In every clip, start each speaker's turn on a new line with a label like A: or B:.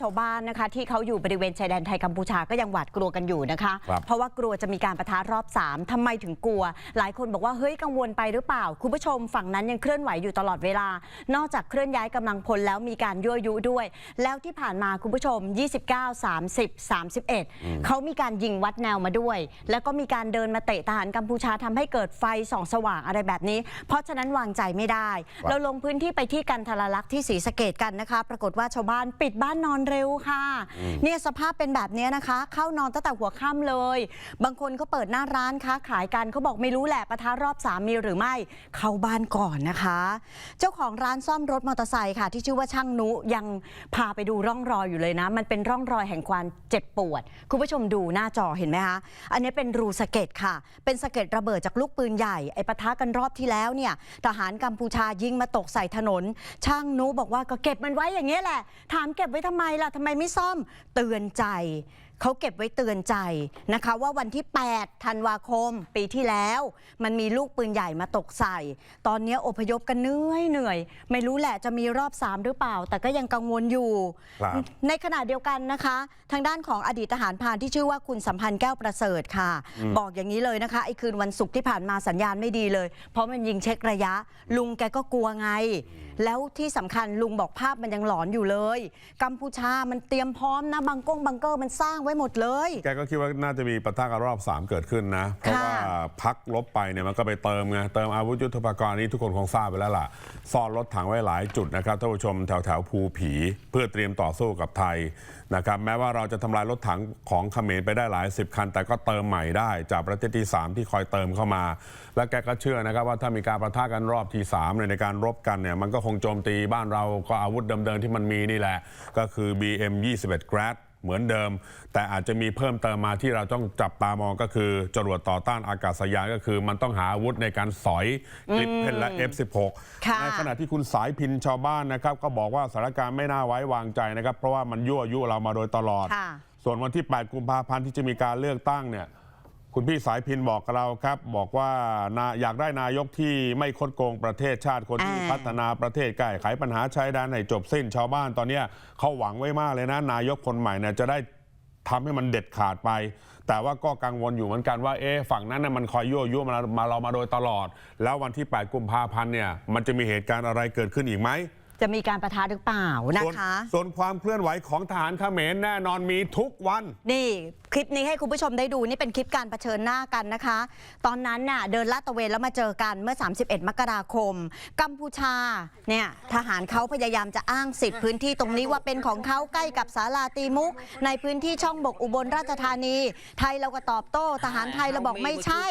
A: ชาวบ้านนะคะที่เขาอยู่บริเวณชายแดนไทยกัมพูชาก็ยังหวาดกลัวกันอยู่นะคะ
B: ครับ
A: เพราะว่ากลัวจะมีการประทะรอบ 3ทำไมถึงกลัว หลายคนบอกว่าเฮ้ยกังวลไปหรือเปล่า คุณผู้ชมฝั่งนั้นยังเคลื่อนไหวอยู่ตลอดเวลา นอกจากเคลื่อนย้ายกำลังพลแล้วมีการยั่วยุด้วย แล้วที่ผ่านมาคุณผู้ชม 29 30 31 เขามีการยิงวัดแนวมาด้วย แล้วก็มีการเดินมาเตะทหารกัมพูชาทำให้เกิดไฟส่องสว่างอะไรแบบนี้ เพราะฉะนั้นวางใจไม่ได้
B: ครับ
A: เราลงพื้นที่ไปที่กันทรลักษณ์ที่ศรีสะเกดกันนะคะ ปรากฏว่าชาวบ้านปิดบ้านนอนเร็วค่ะ เนี่ยสภาพเป็นแบบนี้นะคะ เข้านอนตั้งแต่หัวค่ำเลย บางคนก็เปิดหน้าร้านค้าขายกันเขาบอกไม่รู้แหละประทะรอบสามีหรือไม่ เข้าบ้านก่อนนะคะ เจ้าของร้านซ่อมรถมอเตอร์ไซค์ค่ะ ที่ชื่อว่าช่างนุยังพาไปดูร่องรอยอยู่เลยนะ มันเป็นร่องรอยแห่งความเจ็บปวด คุณผู้ชมดูหน้าจอเห็นไหมคะ อันนี้เป็นรูสะเก็ดค่ะ เป็นสะเก็ดระเบิดจากลูกปืนใหญ่ไอ้ปะทะกันรอบที่แล้วเนี่ยทหารกัมพูชายิงมาตกใส่ถนน ช่างนุบอกว่าก็เก็บมันไว้อย่างนี้ยแหละ ถามเก็บไว้ทำไมล่ะทำไมไม่ซ่อมเตือนใจ เขาเก็บไว้เตือนใจนะคะ ว่าวันที่ 8 ธันวาคมปีที่แล้ว มันมีลูกปืนใหญ่มาตกใส่ ตอนนี้อพยพกันเหนื่อยเหนื่อย ไม่รู้แหละจะมีรอบ 3 หรือเปล่า แต่ก็ยังกังวลอยู่
B: ครับ
A: ในขณะเดียวกันนะคะ ทางด้านของอดีตทหารพรานที่ชื่อว่าคุณสัมพันธ์แก้วประเสริฐค่ะ บอกอย่างนี้เลยนะคะไอ้คืนวันศุกร์ที่ผ่านมาสัญญาณไม่ดีเลย เพราะมันยิงเช็คระยะ ลุงแกก็กลัวไง แล้วที่สำคัญลุงบอกภาพมันยังหลอนอยู่เลย กัมพูชามันเตรียมพร้อมนะบังกงบังเกอร์มันสร้างไว้หมดเลย
B: แกก็คิดว่าน่าจะมีปะทะกันรอบ 3 เกิดขึ้นนะ เพราะว่าพักลบไปเนี่ยมันก็ไปเติมไงเติมอาวุธยุทโธปกรณ์นี้ทุกคนคงทราบไปแล้วล่ะ ซ่อนรถถังไว้หลายจุดนะครับท่านผู้ชมแถวแถวภูผี เพื่อเตรียมต่อสู้กับไทยนะครับแม้ว่าเราจะทำลายรถถังของเขมรไปได้หลายสิบคัน แต่ก็เติมใหม่ได้ จากประเทศที่ 3 ที่คอยเติมเข้ามา และแกก็เชื่อนะครับว่าถ้ามีการประทะกันรอบที่3เนี่ยในการรบกันเนี่ยมันก็คงโจมตีบ้านเราก็อาวุธเดิมๆที่มันมีนี่แหละ ก็คือ BM 21 Grad เหมือนเดิม แต่อาจจะมีเพิ่มเติมมาที่เราต้องจับตามองก็คือ จรวดต่อต้านอากาศยานก็คือ มันต้องหาอาวุธในการสอยกริปเพนและ F16
A: ค่ะ
B: ในขณะที่คุณสายพินชาวบ้านนะครับก็บอกว่าสถานการณ์ไม่น่าไว้วางใจนะครับ เพราะว่ามันยั่วยุเรามาโดยตลอด
A: ค่ะ
B: ส่วนวันที่ 8 กุมภาพันธ์ที่จะมีการเลือกตั้งเนี่ย คุณพี่สายพินบอกกับเราครับ บอกว่านาอยากได้นายกที่ไม่คดโกงประเทศชาติคนที่
A: อ่า
B: พัฒนาประเทศแก้ไขปัญหาชายแดนให้จบสิ้นชาวบ้านตอนเนี้ยเขาหวังไว้มากเลยนะ นายกคนใหม่เนี่ยจะได้ทำให้มันเด็ดขาดไป แต่ว่าก็กังวลอยู่เหมือนกันว่าเอ๊ะฝั่งนั้นน่ะมันคอยยั่วยุมามาเรามาโดยตลอด แล้ววันที่ 8 กุมภาพันธ์เนี่ยมันจะมีเหตุการณ์อะไรเกิดขึ้นอีกไหม
A: จะมีการประทะหรือเปล่านะ
B: ส่วน
A: คะ
B: ส่วนความเคลื่อนไหวของทหารเขมรแน่นอนมีทุกวัน
A: นี่ คลิปนี้ให้คุณผู้ชมได้ดูนี่เป็นคลิปการเผชิญหน้ากันนะคะ ตอนนั้นน่ะเดินลาดตระเวนแล้วมาเจอกันเมื่อ 31 มกราคม กัมพูชาเนี่ยทหารเขาพยายามจะอ้างสิทธิ์พื้นที่ตรงนี้ว่าเป็นของเขาใกล้กับศาลาตีมุก ในพื้นที่ช่องบกอุบลราชธานี ไทยเราก็ตอบโต้ ทหารไทยเราบอกไม่ใช่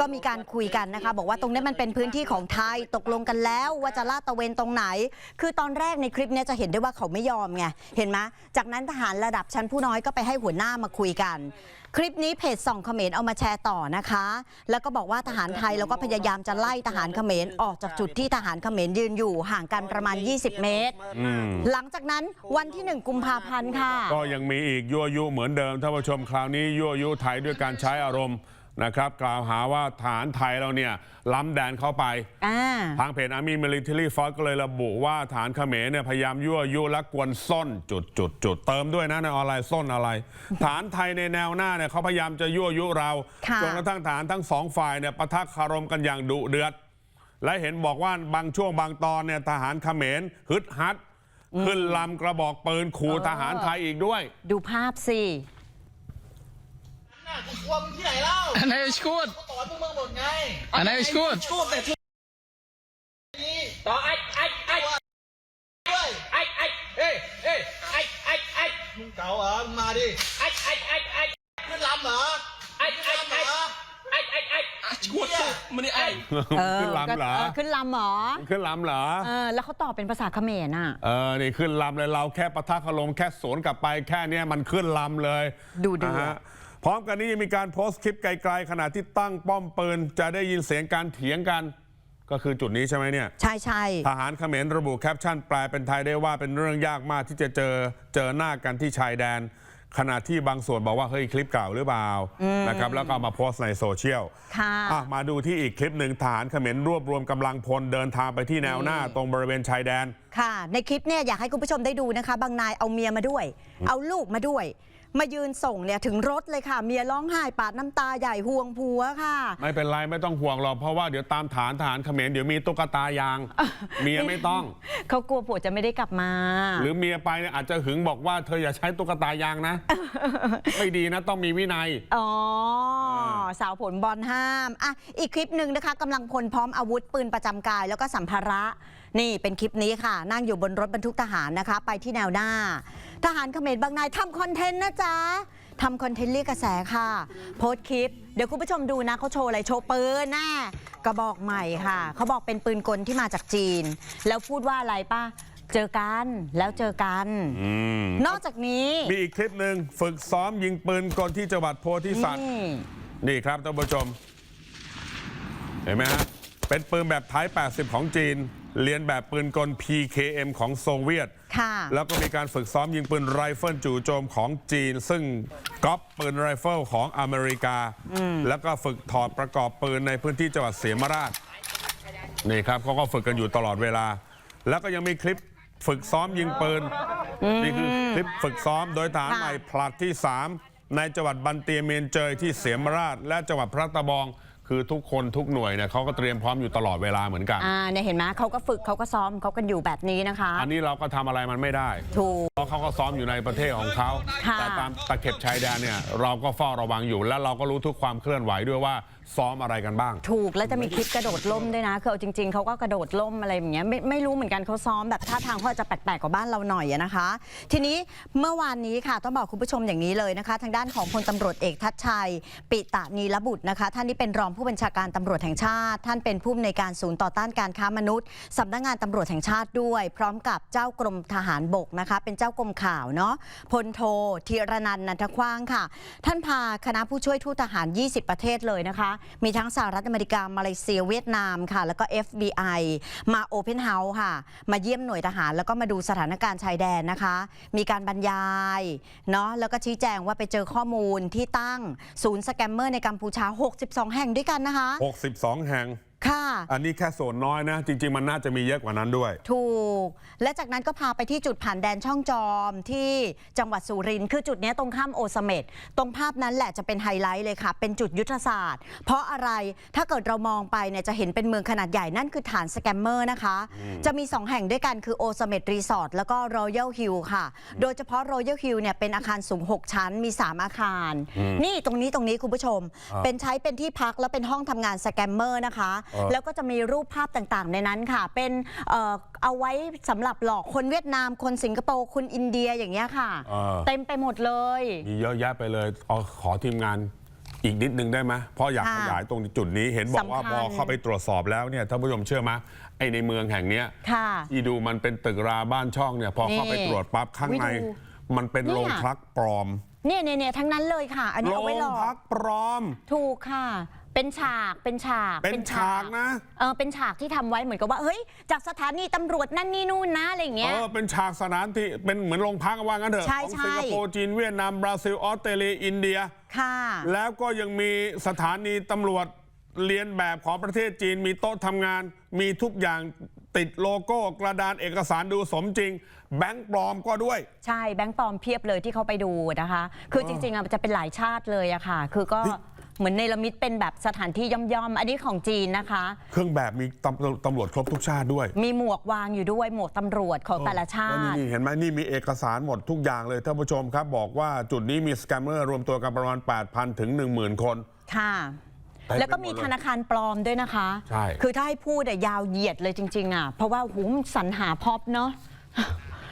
A: ก็มีการคุยกันนะคะ บอกว่าตรงนี้มันเป็นพื้นที่ของไทยตกลงกันแล้วว่าจะลาดตระเวนตรงไหน คือตอนแรกในคลิปเนี้จะเห็นได้ว่าเขาไม่ยอมไงเห็นไหมจากนั้นทหารระดับชั้นผู้น้อยก็ไปให้หัวหน้ามาคุยกันคลิปนี้เพจส่องเขมรเอามาแชร์ต่อนะคะ แล้วก็บอกว่าทหารไทยเราก็พยายามจะไล่ทหารเขมรออกจากจุดที่ทหารเขมรยืนอยู่ห่างกันประมาณ 20 เมตรหลังจากนั้นวันที่ 1 กุมภาพันธ์ค่ะ
B: ก็ยังมีอีกยั่วยุเหมือนเดิมท่านผู้ชมคราวนี้ยั่วยุไทยด้วยการใช้อารมณ์ นะครับกล่าวหาว่าฐานไทยเราเนี่ยล้ำแดนเข้าไป
A: อ่า
B: ทางเพจ Army Military Force ก็เลยระบุว่าฐานเขมรเนี่ยพยายามยั่วยุและกวนส้นจุดจุดจุดเติมด้วยนะในออนไลน์ส้นอะไร ฐานไทยในแนวหน้าเนี่ยเขาพยายามจะยั่วยุเรา
A: ค่ะ
B: จนกระทั่งฐานทั้งสองฝ่ายเนี่ยปะทะคารมกันอย่างดุเดือด และเห็นบอกว่าบางช่วงบางตอนเนี่ยทหารเขมรฮึดฮัดขึ้นลำกระบอกปืนขู่ทหารไทยอีกด้วย
A: ดูภาพสิ
C: น่ะ กูกลัวมึงที่ไหนเล่า
D: อันไหนชูด
C: กูต่อยพวกมึงหมดไง
D: อันไหนชูด
C: ชูดแต่ที่นี่
E: ต่อไอ้ไอ้ไอ้
C: ด้วย
E: ไอ้ไอ้เอ้ยเอ้ยไอ้ไอ้ไอ้
C: มึงเก๋าเหรอมึงมาดิ
E: ไอ้ไอ้ไอ้ไอ้
C: ขึ้นลำเหรอ
E: ไอ้ไอ้
C: ขึ้นลำเหร
E: ไอ้
C: อ
E: ไอ้ไอ้ไอ้
D: อะชูดสุดมันนี่ไอ้
A: เออ
B: ขึ้นลำเหรอ
A: ก็ขึ้นลำเหรอ
B: ขึ้นลำเหรอ
A: เออแล้วเขาตอบเป็นภาษาเขมรอะ
B: เออ นี่ขึ้นลำเลยเราแค่ปะทะคารมแค่สวนกลับไปแค่เนี้ยมันขึ้นลำเลย
A: ดูเดือด
B: นะฮะพ ร้อมกันนี้ยังมีการโพสต์คลิปไกลๆขณะที่ตั้งป้อมปืน จะได้ยินเสียงการเถียงกัน ก็คือจุดนี้ใช่ไหมเนี่ย
A: ใช่ใช่
B: ทหารเขมรระบุแคปชั่นแปลเป็นไทยได้ว่าเป็นเรื่องยากมากที่จะเจอเจอหน้ากันที่ชายแดน ขณะที่บางส่วนบอกว่าเฮ้ยคลิปเก่าหรือเปล่านะครับแล้วก็เอามาโพสต์ในโซเชียล
A: ค่ะ
B: อะมาดูที่อีกคลิปหนึ่งทหารเขมรรวบรวมกำลังพลเดินทางไปที่แนวหน้าตรงบริเวณชายแดน
A: ค่ะ ในคลิปเนี่ยอยากให้คุณผู้ชมได้ดูนะคะ บางนายเอาเมียมาด้วย เอาลูกมาด้วย มายืนส่งเนี่ยถึงรถเลยค่ะ เมียร้องไห้ปาดน้ำตาใหญ่ห่วงผัวค่ะ
B: ไม่เป็นไรไม่ต้องห่วงหรอกเพราะว่าเดี๋ยวตามฐานทหารเขมรเดี๋ยวมีตุ๊กตายาง เมียไม่ต้อง
A: เขากลัวผัวจะไม่ได้กลับมา
B: หรือเมียไปเนี่ยอาจจะหึงบอกว่าเธออย่าใช้ตุ๊กตายางนะ ไม่ดีนะต้องมีวินัย
A: อ๋อ สาวผลบอลห้าม อะ อีกคลิปหนึ่งนะคะกำลังพลพร้อมอาวุธปืนประจำกายแล้วก็สัมภาระ นี่เป็นคลิปนี้ค่ะ นั่งอยู่บนรถบรรทุกทหารนะคะ ไปที่แนวหน้า ทหารเขมรบางนายทำคอนเทนต์นะจ๊ะทำคอนเทนต์เรียกกระแสค่ะ โพสต์คลิป เดี๋ยวคุณผู้ชมดูนะเขาโชว์อะไรโชว์ปืนแน่กระบอกใหม่ค่ะ เขาบอกเป็นปืนกลที่มาจากจีน แล้วพูดว่าอะไรป้าเจอกันแล้วเจอกัน
B: อืม
A: นอกจากนี้
B: มีอีกคลิปหนึ่งฝึกซ้อมยิงปืนกลที่จังหวัดโพธิสัตว์
A: นี่
B: นี่ครับท่านผู้ชม เห็นไหมฮะเป็นปืนแบบไทย80 ของจีน เรียนแบบปืนกล PKM ของโซเวียต
A: ค่ะ
B: แล้วก็มีการฝึกซ้อมยิงปืนไรเฟิลจู่โจมของจีน ซึ่งก๊อปปืนไรเฟิลของอเมริกา แล้วก็ฝึกถอดประกอบปืนในพื้นที่จังหวัดเสียมราช นี่ครับเขาก็ฝึกกันอยู่ตลอดเวลา แล้วก็ยังมีคลิปฝึกซ้อมยิงปืน นี่คือคลิปฝึกซ้อมโดยฐาน
A: ค่ะ
B: ใหม่ผลัดที่ 3 ในจังหวัดบันเตียเมียนเจยที่เสียมราช และจังหวัดพระตะบอง คือทุกคนทุกหน่วยเนี่ยเขาก็เตรียมพร้อมอยู่ตลอดเวลาเหมือนกัน
A: อ่าเนี่ยเห็นไหมเขาก็ฝึกเขาก็ซ้อมเขากันอยู่แบบนี้นะคะ
B: อันนี้เราก็ทำอะไรมันไม่ได้
A: ถูก
B: เพราะเขาก็ซ้อมอยู่ในประเทศของเขา
A: ค่ะ
B: แต่ตามตะเข็บชายแดนเนี่ยเราก็เฝ้าระวังอยู่ และเราก็รู้ทุกความเคลื่อนไหวด้วยว่า ซ้อมอะไรกันบ้าง
A: ถูกแล้วจะมีคลิปกระโดดล่มด้วยนะคือเอาจริง ๆเขาก็กระโดดล่มอะไรอย่างเงี้ยไม่ไม่รู้เหมือนกันเขาซ้อมแบบท่าทางเขาอาจจะแปลกๆกว่าบ้านเราหน่อยอะนะคะ ทีนี้เมื่อวานนี้ค่ะต้องบอกคุณผู้ชมอย่างนี้เลยนะคะ ทางด้านของพลตำรวจเอกทัชชัย ปิตะนีรบุตรนะคะ ท่านนี้เป็นรองผู้บัญชาการตำรวจแห่งชาติ ท่านเป็นผู้อำนวยการศูนย์ต่อต้านการค้ามนุษย์สำนักงานตำรวจแห่งชาติด้วย พร้อมกับเจ้ากรมทหารบกนะคะ เป็นเจ้ากรมข่าวเนาะพลโทธีรนันท์นันทคว้างค่ะ ท่านพาคณะผู้ช่วยทูตทหาร 20 ประเทศเลยนะคะมีทั้งสหรัฐอเมริกา มาเลเซียเวียดนามค่ะ แล้วก็ FBI มาโอเพนเฮาส์ค่ะ มาเยี่ยมหน่วยทหาร แล้วก็มาดูสถานการณ์ชายแดนนะคะ มีการบรรยายเนาะแล้วก็ชี้แจงว่าไปเจอข้อมูลที่ตั้งศูนย์สแกมเมอร์ในกัมพูชา 62 แห่งด้วยกันนะคะ
B: 62 แห่ง
A: ค่ะ
B: อันนี้แค่ส่วนน้อยนะ จริง ๆ มันน่าจะมีเยอะกว่านั้นด้วย
A: ถูก และจากนั้นก็พาไปที่จุดผ่านแดนช่องจอมที่จังหวัดสุรินทร์คือจุดเนี้ยตรงข้ามโอสเมดตรงภาพนั้นแหละจะเป็นไฮไลท์เลยค่ะ เป็นจุดยุทธศาสตร์ เพราะอะไรถ้าเกิดเรามองไปเนี่ยจะเห็นเป็นเมืองขนาดใหญ่นั่นคือฐานสแกมเมอร์นะคะ จะมี 2 แห่งด้วยกันคือโอสเมดรีสอร์ทแล้วก็รอยัลฮิลค่ะ โดยเฉพาะรอยัลฮิลเนี่ยเป็นอาคารสูง 6 ชั้นมี 3 อาคารนี่ตรงนี้ตรงนี้คุณผู้ชม
B: อ่า
A: เป็นใช้เป็นที่พักแล้วเป็นห้องทำงานสแกมเมอร์นะคะ
B: อ่า
A: แล้วก็จะมีรูปภาพต่างๆ ในนั้นค่ะ เป็นเอ่อเอาไว้สำหรับหลอกคนเวียดนามคนสิงคโปร์คนอินเดียอย่างเงี้ยค่ะ
B: อ่า
A: เต็มไปหมดเลย
B: มีเยอะแยะไปเลยเอาขอทีมงานอีกนิดนึงได้ไหมเพราะอยาก
A: ค่ะ
B: ขยายตรงจุดนี้เห็นบอกว่า
A: สำคัญ
B: พอเข้าไปตรวจสอบแล้วเนี่ยท่านผู้ชมเชื่อไหมไอ้ในเมืองแห่งเนี้ย
A: ค่ะ
B: ที่ดูมันเป็นตึกราบ้านช่องเนี่ยพอเข้าไป
A: นี่
B: ตรวจปั๊บข้างใน
A: วิดู
B: มันเป็น
A: เนี่ย
B: โรงพักปลอม
A: เนี่ยเนี่ยเนี่ยทั้งนั้นเลยค่ะ อันนี้
B: โร
A: เอาไว้
B: ง
A: หลอ
B: พั
A: ก
B: กปลอม
A: ถูกค่ะเป็นฉากเป็นฉาก
B: เป็นฉากนะ
A: เออเป็นฉากที่ทำไว้เหมือนกับว่าเฮ้ยจากสถานีตำรวจนั่นนี่นู่นนะอะไรอย่าง
B: เอ
A: เงี้ย
B: อเป็นฉากสถานที่เป็นเหมือนโรงพักว่างั้นเถอะ
A: ใช่
B: ของ
A: ใช่
B: สิงคโปร์จีนเวียดนามบราซิลออสเตรเลียอินเดีย
A: ค่ะ
B: แล้วก็ยังมีสถานีตำรวจเรียนแบบของประเทศจีนมีโต๊ะทำงาน มีทุกอย่างติดโลโก้กระดานเอกสารดูสมจริง แบงค์ปลอมก็ด้วย
A: ใช่แบงค์ปลอมเพียบเลยที่เขาไปดูนะคะ คือจริงๆอะมันจะเป็นหลายชาติเลยอะค่ะ คือก็
B: เฮ้ย
A: เหมือนเนรมิตเป็นแบบสถานที่ย่อมๆ อันนี้ของจีนนะคะ
B: เครื่องแบบมีตำตำรวจครบทุกชาติด้วย
A: มีหมวกวางอยู่ด้วยหมวกตำรวจของแต่ละชา
B: แล้วนี่
A: ติ
B: นี่เห็นไหมนี่มีเอกสารหมดทุกอย่างเลยท่านผู้ชมครับ บอกว่าจุดนี้มีสแกมเมอร์รวมตัวกันประมาณ 8,000 ถึง 10,000 คน
A: ค่ะ
B: เต็มไป
A: แล้วก็มี
B: หมดเลย
A: ธนาคารปลอมด้วยนะคะ
B: ใช่
A: คือถ้าให้พูดอะยาวเหยียดเลยจริง ๆอะเพราะว่าหูมนสรรหาพอบเนาะ